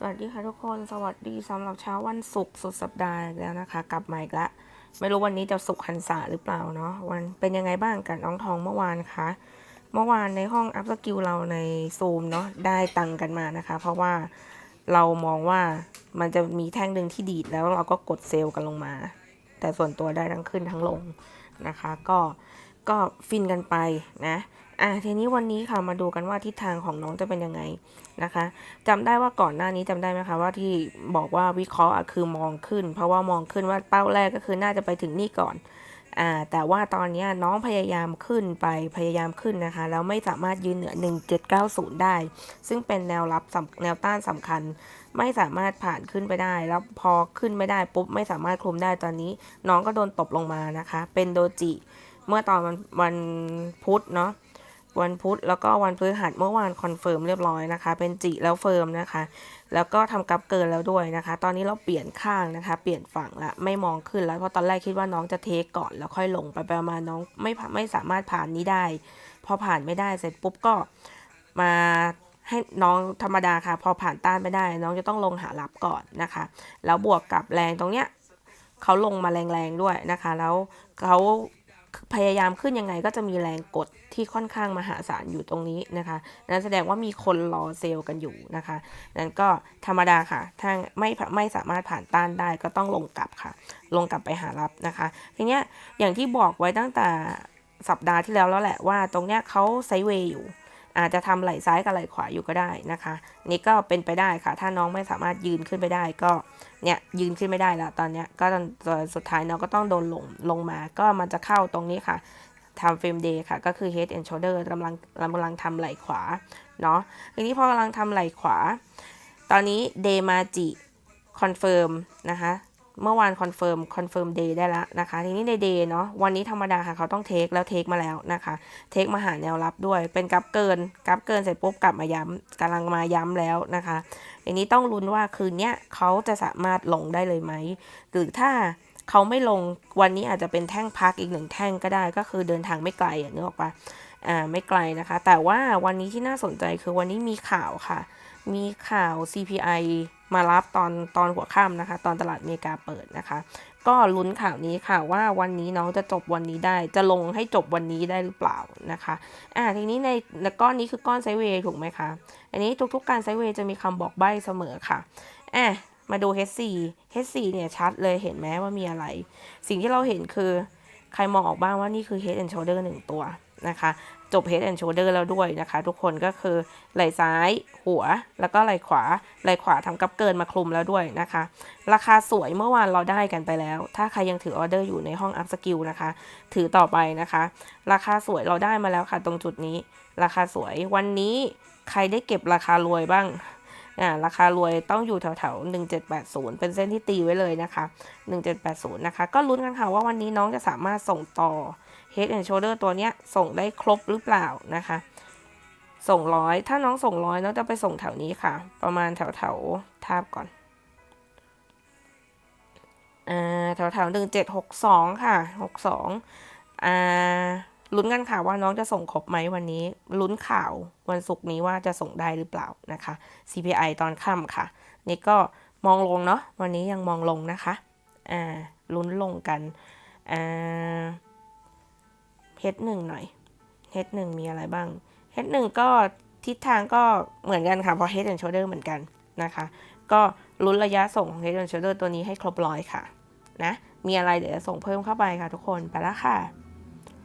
สวัสดีค่ะทุกคนสวัสดีสำหรับเช้าวันศุกร์สุดสัปดาห์แล้วนะคะ กลับมาอีกแล้วไม่รู้วันนี้จะสุขหันษาหรือเปล่าเนาะวันเป็นยังไงบ้างกับน้องทองเมื่อวานคะเมื่อวานในห้องอัพสกิลเราในซูมเนาะได้ตังกันมานะคะ เพราะว่าเรามองว่ามันจะมีแท่งหนึ่งที่ดีดแล้วเราก็กดเซลล์กันลงมา แต่ส่วนตัวได้ทั้งขึ้นทั้งลงนะคะ ก็ ก็ฟินกันไปนะอะทีนี้วันนี้ค่ะมาดูกันว่าทิศทางของน้องจะเป็นยังไงนะคะจำได้ว่าก่อนหน้านี้จำได้ไหมคะว่าที่บอกว่าวิเคราะห์อะคือมองขึ้น เพราะว่ามองขึ้นว่าเป้าแรกก็คือน่าจะไปถึงนี่ก่อนอ่าแต่ว่าตอนนี้น้องพยายามขึ้นไปพยายามขึ้นนะคะแล้วไม่สามารถยืนเหนือ 1790 ได้ ซึ่งเป็นแนวรับแนวต้านสำคัญ ไม่สามารถผ่านขึ้นไปได้ แล้วพอขึ้นไม่ได้ปุ๊บไม่สามารถคลุมได้ตอนนี้ น้องก็โดนตบลงมานะคะ เป็นโดจิ เมื่อตอนวันวันพุธเนาะวันพุธแล้วก็วันพฤหัสเมื่อวานคอนเฟิร์มเรียบร้อยนะคะ เป็นจิแล้วเฟิร์มนะคะ แล้วก็ทำกับเกินแล้วด้วยนะคะ ตอนนี้เราเปลี่ยนข้างนะคะ เปลี่ยนฝั่งละไม่มองขึ้นแล้วเพราะตอนแรกคิดว่าน้องจะเทคก่อนแล้วค่อยลงไปประมาณน้องไม่ไม่สามารถผ่านนี้ได้ พอผ่านไม่ได้เสร็จปุ๊บก็มาให้น้องธรรมดาค่ะ พอผ่านต้านไม่ได้ น้องจะต้องลงหารับก่อนนะคะ แล้วบวกกับแรงตรงเนี้ยเขาลงมาแรงๆด้วยนะคะ แล้วเขา พยายามขึ้นยังไงก็จะมีแรงกดที่ค่อนข้างมหาศาลอยู่ตรงนี้นะคะนั่นแสดงว่ามีคนรอเซลล์กันอยู่นะคะนั้นก็ธรรมดาค่ะ ถ้าไม่ไม่สามารถผ่านต้านได้ก็ต้องลงกลับค่ะ ลงกลับไปหารับนะคะ ทีเนี้ยอย่างที่บอกไว้ตั้งแต่สัปดาห์ที่แล้วแล้วแหละว่าตรงเนี้ยเขาไซเวย์อยู่ อาจจะทำไหล่ซ้ายกับไหล่ขวาอยู่ก็ได้นะคะ นี่ก็เป็นไปได้ค่ะ ถ้าน้องไม่สามารถยืนขึ้นไปได้ก็เนี่ยยืนขึ้นไม่ได้แล้วตอนเนี้ยก็ตอนสุดท้ายน้องก็ต้องโดนลงลงมาก็มันจะเข้าตรงนี้ค่ะทำเฟรมเดย์ค่ะ ก็คือ head and shoulder กำลังกำลังทำไหล่ขวาเนาะทีนี้พอกำลังทำไหล่ขวา ตอนนี้เดมาจิคอนเฟิร์มนะคะ เมื่อวานคอนเฟิร์มคอนเฟิร์มเดย์ได้แล้วนะคะ ทีนี้ในเดย์เนาะวันนี้ธรรมดาค่ะเขาต้องเทคแล้วเทคมาแล้วนะคะ เทคมาหาแนวรับด้วย เป็นกราฟเกินกราฟเกินเสร็จปุ๊บกลับมาย้ำกำลังมาย้ำแล้วนะคะทีนี้ต้องลุ้นว่าคืนเนี้ยเขาจะสามารถลงได้เลยไหมหรือถ้าเขาไม่ลงวันนี้อาจจะเป็นแท่งพักอีกหนึ่งแท่งก็ได้ ก็คือเดินทางไม่ไกลอะนึกออกปะอ่า ไม่ไกลนะคะ แต่ว่าวันนี้ที่น่าสนใจคือวันนี้มีข่าวค่ะ มีข่าว CPI มารับตอนตอนหัวค่ำนะคะ ตอนตลาดอเมริกาเปิดนะคะ ก็ลุ้นข่าวนี้ค่ะว่าวันนี้น้องจะจบวันนี้ได้จะลงให้จบวันนี้ได้หรือเปล่านะคะอ่าทีนี้ในก้อนนี้คือก้อนไซเวย์ถูกไหมคะ อันนี้ทุก ๆ การไซเวย์จะมีคำบอกใบ้เสมอค่ะอะมาดู H4 H4 เนี่ยชัดเลยเห็นไหมว่ามีอะไร สิ่งที่เราเห็นคือใครมองออกบ้างว่านี่คือ Head and Shoulder หนึ่งตัว นะคะ จบ Head and Shoulder แล้วด้วยนะคะ ทุกคนก็คือไหล่ซ้ายหัวแล้วก็ไหล่ขวาไหล่ขวาทำกับเกินมาคลุมแล้วด้วยนะคะ ราคาสวยเมื่อวานเราได้กันไปแล้ว ถ้าใครยังถือออเดอร์อยู่ในห้องอัพสกิลนะคะ ถือต่อไปนะคะ ราคาสวยเราได้มาแล้วค่ะตรงจุดนี้ ราคาสวยวันนี้ใครได้เก็บราคารวยบ้าง อ่าราคารวยต้องอยู่แถวๆ1780 เป็นเส้นที่ตีไว้เลยนะคะ 1780 นะคะ ก็ลุ้นกันค่ะว่าวันนี้น้องจะสามารถส่งต่อ Head and Shoulder ตัวเนี้ยส่งได้ครบหรือเปล่านะคะ ส่งร้อยถ้าน้องส่งร้อยน้องจะไปส่งแถวนี้ค่ะ ประมาณแถวแถวๆทาบก่อนอ่าแถวแถวหนึ่งเจ็ดหกสองค่ะหกสองอ่า ลุ้นกันค่ะว่าน้องจะส่งครบไหมวันนี้ ลุ้นข่าววันศุกร์นี้ว่าจะส่งได้หรือเปล่านะคะ CPI ตอนค่ำค่ะ นี่ก็มองลงเนาะวันนี้ยังมองลงนะคะอ่าลุ้นลงกันอ่า H1 หน่อย H1 มีอะไรบ้าง H1 ก็ทิศทางก็เหมือนกันค่ะเพราะ Head and Shoulder เหมือนกันนะคะ ก็ลุ้นระยะส่งของ Head and Shoulder ตัวนี้ให้ครบร้อยค่ะนะมีอะไรเดี๋ยวจะส่งเพิ่มเข้าไปค่ะทุกคนไปล้วค่ะ